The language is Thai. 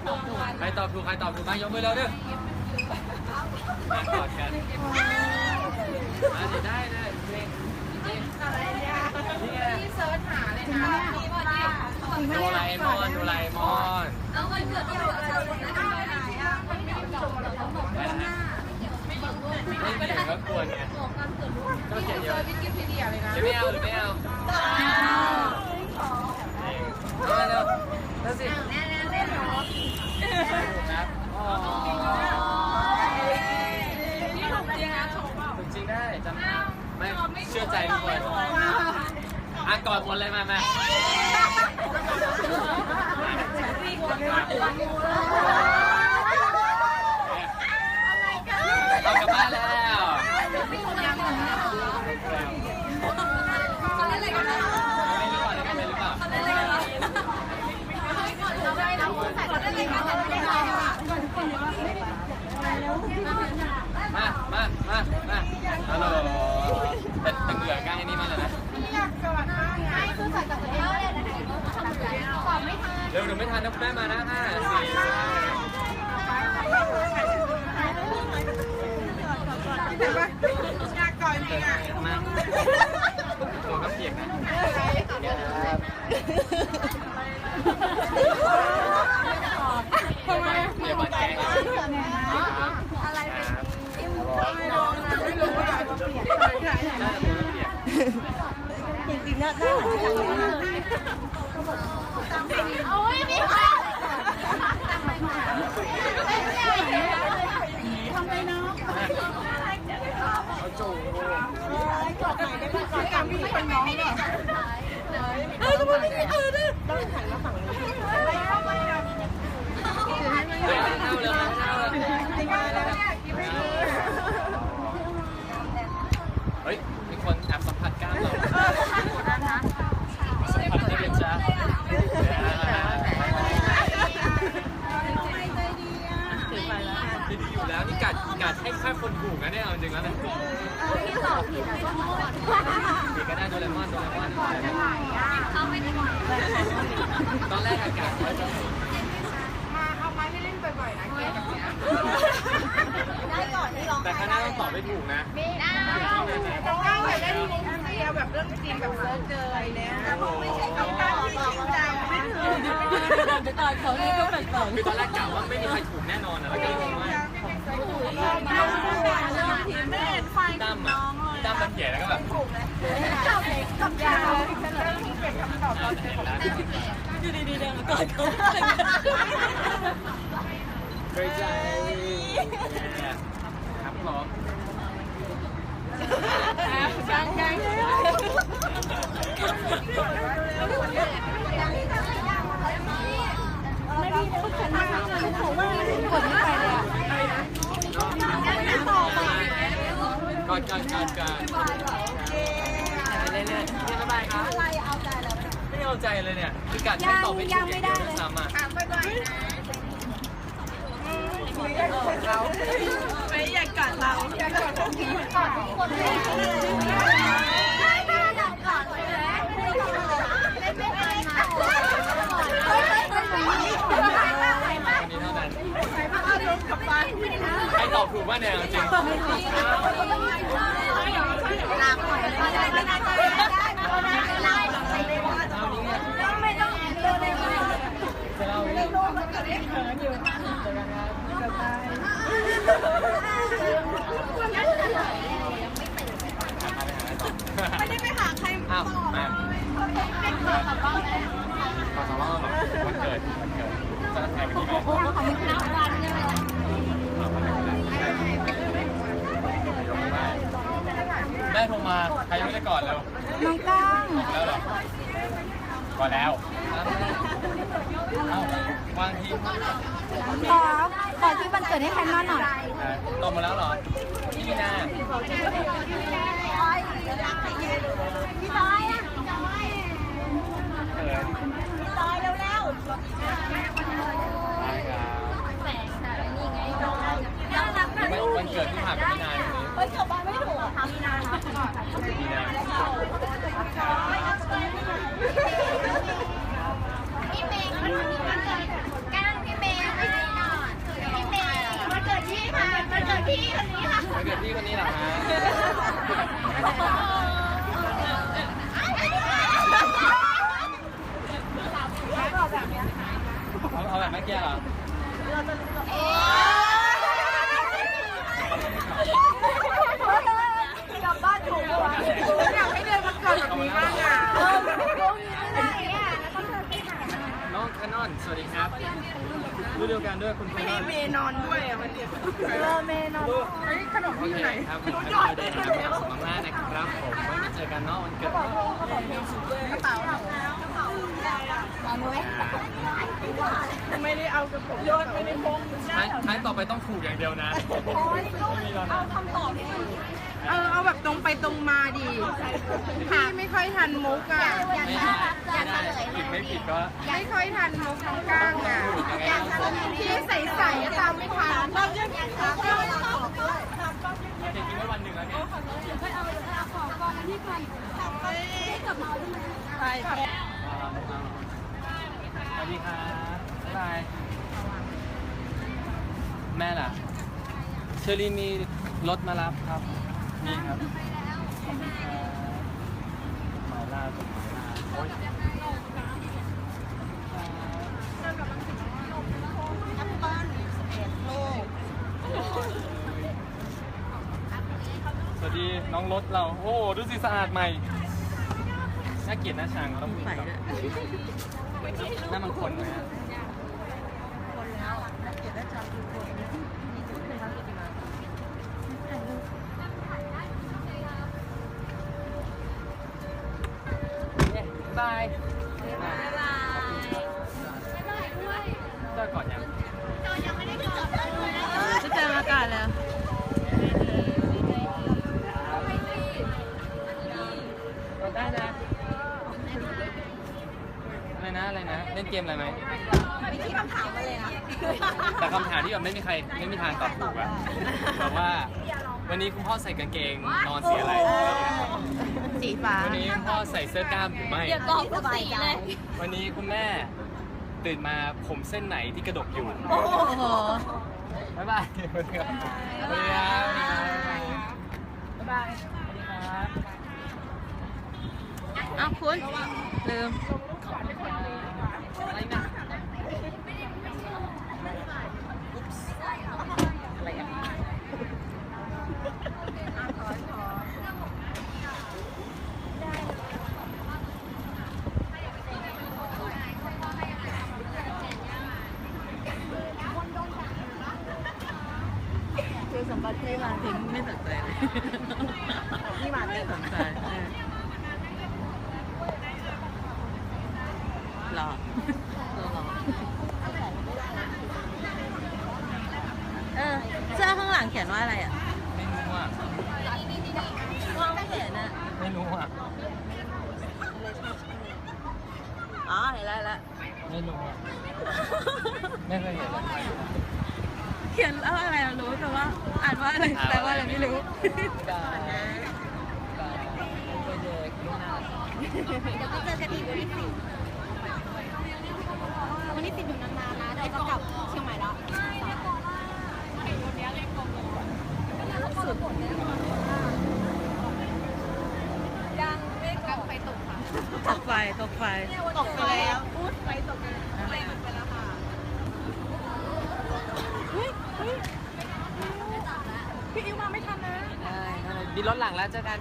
ใครตอบถูกใครตอบถูกใครตอบถูกมายกมือเร็วเด้อมากอดกันมาดิได้ได้จริงจริงนี่ไงที่เซิร์ชหาเลยนะที่ว่าที่โดราเอมอนโดราเอมอนเอาวันเกิดที่เราจะลงนะได้ไหนอะไม่มีจบแล้วเขาบอกว่าหน้าไม่เขียนก็ควรไงก็เขียนเยเซิอะร์ชวิกิพีเดียเลยนะจะไม่เอาหรือไม่เอาเอาเร็วเร็วสิ แน่แน่แน่นอน ถูกครับอ๋อ นี่ถูกจริงนะถูกเปล่า ถูก จะได้จำได้ไม่เชื่อใจทุกคนอะกอดหมดเลยมามาเอากลับบ้านแล้ว เขาเล่นอะไรกันนะ ไม่รู้ว่าได้กันเลยหรือเปล่า เขาเล่นอะไรกันนะเราได้นะคุณใส่เขาเล่นอะไรกันแต่ไม่ได้ใครอะ มา มา มา มาฮัลโหลแต่แต่เหงื่อกล้างไอ้นี่มากเลยนะ ไม่คือใส่กับตัวเองเลยนะทำอะไรตอบไม่ทัน เร็วเดี๋ยวไม่ทันนะคุณแม่มานะห้าสี่มาตัวก็เปียกนะทำไมเปียกบาแกงอะไรเป็นไม่รู้ไม่รู้ว่าเปียกน่าจะตัวเปียกจริงๆน่าน่าหันไปทางนี้โอ้ยนี่ค่ะทำไมน้อง เอาจูกอดหน่อยได้ไหมกอดกับพี่เป็นน้องเหรอเอ้ยทำไมไม่มีเออเนี่ยต้องหันมาฝั่งนี้ เฮ้ยไม่เข้าเลยไม่เข้าเลยเฮ้ย มีคนแอบสัมผัสกล้ามเราสัมผัสได้เลยจ้าดีดีอยู่แล้วนี่กัดกัดให้แค่คนถูกนะเนี่ยเอาจริงแล้วนะ พี่ตอบ ผิดขอโทษดีก็ได้โดเรมอนโดเรมอนเขาไม่ได้บอกตอนแรกอากาศว่าจะมาเอาไม้ไม่เล่นบ่อยๆนะเกมแบบเนี้ยได้ก่อนได้องแต่ข้างหน้าต้องตอบไม่ถูกนะไม่ได้แต่ก็อยากได้ทีนี้เดียวแบบเรื่องจริงแบบเซิร์ชเจออะไรเนี่ยไม่ใช่คำตอบที่จริงจังไม่ถึงจะตอนเขานี่ก็แปลกคือตอนแรกกะว่าไม่มีใครถูกแน่นอนนะแล้วก็รู้ว่าไม่เห็นไฟตั้มอ่ะตั้มมันแย่แล้วก็แบบกับกับยาวเรื่องที่เก็บคำตอบเห็นแล้วๆอยู่ดีๆเดินมากอดเขาเคยใจครับผมยังยังไม่ดีนะฉันนะคะเขาว่ากดไม่ไปเลยอะ ก่อนก่อนก่อนก่อนเรื่อยๆนี่สบายครับอะไรเอาใจแล้วไม่ได้เอาใจเลยเนี่ยคือกัดให้ตอบไม่ถูกอย่างเดียวด้วยซ้ำอะถามบ่อยๆนะไม่อยากกัดเราอยากกัดทุกทีกัดทุกคนเลยได้ได้อยากกัดเลยไม่ไม่ไม่นะเฮ้ยเฮ้ยเฮ้ยเฮ้ยเฮ้ยวันนี้เท่านั้นเอาลงกลับบ้านใครตอบถูกว่าเนี่ยจริง ลาก่อนได้ได้ได้ได้ได้ลาไปเลยว่าต้องไม่ต้องเดินเลย จะเล่า ลูกมันเกิดเขินอยู่ ไม่ได้ไปหาใครอ้าวมาขอสองรอบวันเกิดวันเกิดจะแข่งกันดีไหมแม่โทรมาใครยังไม่ได้ก่อนเร็วน้องก้างแล้วเหรอก่อนแล้วเอ้าวางทีมขอขอที่วันเกิดให้ใครมาหน่อยตกมาแล้วเหรอพี่นีนา พี่ต้อยอะพี่ต้อยพี่ต้อยเร็วๆน่ารักนะลูกวัเกิดที่ผ่านไปนานเฮ้ยจบไปไม่ถูกอะคมีนานก่อนมีนานแล้ค่ะพี่เมย์มันมีวัเกิดที่เมย์ไม่นอนเมยเกิดพี่วันนี้ค่ะเกิดพี่คนนี้เหรอคะ เอาเอาแบบเมื่อกี้เหรอกลับบ้านถูกกว่าอยากให้เดินมาเกิดแนี้บ้างอะน้ไม่ได้องเานอน สวัสดีครับรู้ดีกันด้วยคุณแคนนอนเมนอนด้วยอะมันเดียวเออเมนอน เฮ้ยขนมที่ไหนครับหยอด จอกันเนาะวันเกิดกระเป๋าเป๋ากระเป๋าเอาไว้ไม่ได้เอากระผมโยนไม่ได้พกท้ายท้ายต่อไปต้องถูกอย่างเดียวนะไม่มีแล้วนะคำตอบเออเอาแบบตรงไปตรงมาดีพี่ไม่ค่อยทันมุกอะอยากไม่จะได้อยากไม่จะได้เลยผิดไม่ผิดก็ไม่ค่อยทันมุกน้องก้างอะอยากจะเลยพี่ใส่ๆก็ตามไม่ทันอยากจะเลยขอด้วยโอเคกินไว้วันหนึ่งแล้วเนี่ย ไปเอาไปเอาของกองที่ก่อนกลับเอาที่ไหนใช่ค่ะสวัสดีครับบาย แม่ล่ะ เชอรี่มีรถมารับครับนี่ครับหมาล่าสุดหมาล่าโอ๊ยสวัสดี น้องรถเรา โอ้ดูสิสะอาดใหม่ น่าเกลียดน่าชังต้องมีแบบหน้ามันคนไหมฮะบาย เล่นเกมอะไรไหม ไม่คิดคำถามมาเลยนะแต่คำถามที่แบบไม่มีใครไม่มีทางตอบถูกอะแบบว่า วันนี้คุณพ่อใส่กางเกงนอนสีอะไร สีฟ้าวันนี้คุณพ่อใส่เสื้อกล้ามหรือไม่อย่ากอกสบายใจวันนี้คุณแม่ตื่นมาผมเส้นไหนที่กระดกอยู่ โอ้โห บ๊ายบายสวัสดีครับสวัสดีครับบ๊ายบายสวัสดีครับอ้าวคุณลืม อะไรนะอะไรอะคือสมบัติที่มาทิ้งไม่สนใจเลยนี่มาไม่สนใจหรอหรอเออเสื้อข้างหลัง เขียนว่าอะไรอะ ไม่รู้อะ มองไม่เห็นอะ ไม่รู้อะ อ๋อ เห็นแล้วเห็นแล้วไม่รู้อะ ไม่เคยเห็นเลยเขียนว่าอะไรเรารู้แต่ว่า อ่านว่าอะไรแปลว่าอะไรไม่รู้ กาบาเป็นเด็กลูกหน้าเดี๋ยวไปเจอกันอีกวันที่สิบวันที่สิบอยู่นานๆนะเดี๋ยวจะกลับเชียงใหม่แล้ว ยังไม่กลับไปตกค่ะตกไฟตกไฟตกไปแล้วพูดไปตกไปไปแล้วค่ะพี่อิวมาไม่ทันนะได้ได้มีรถหลังแล้วเจอกัน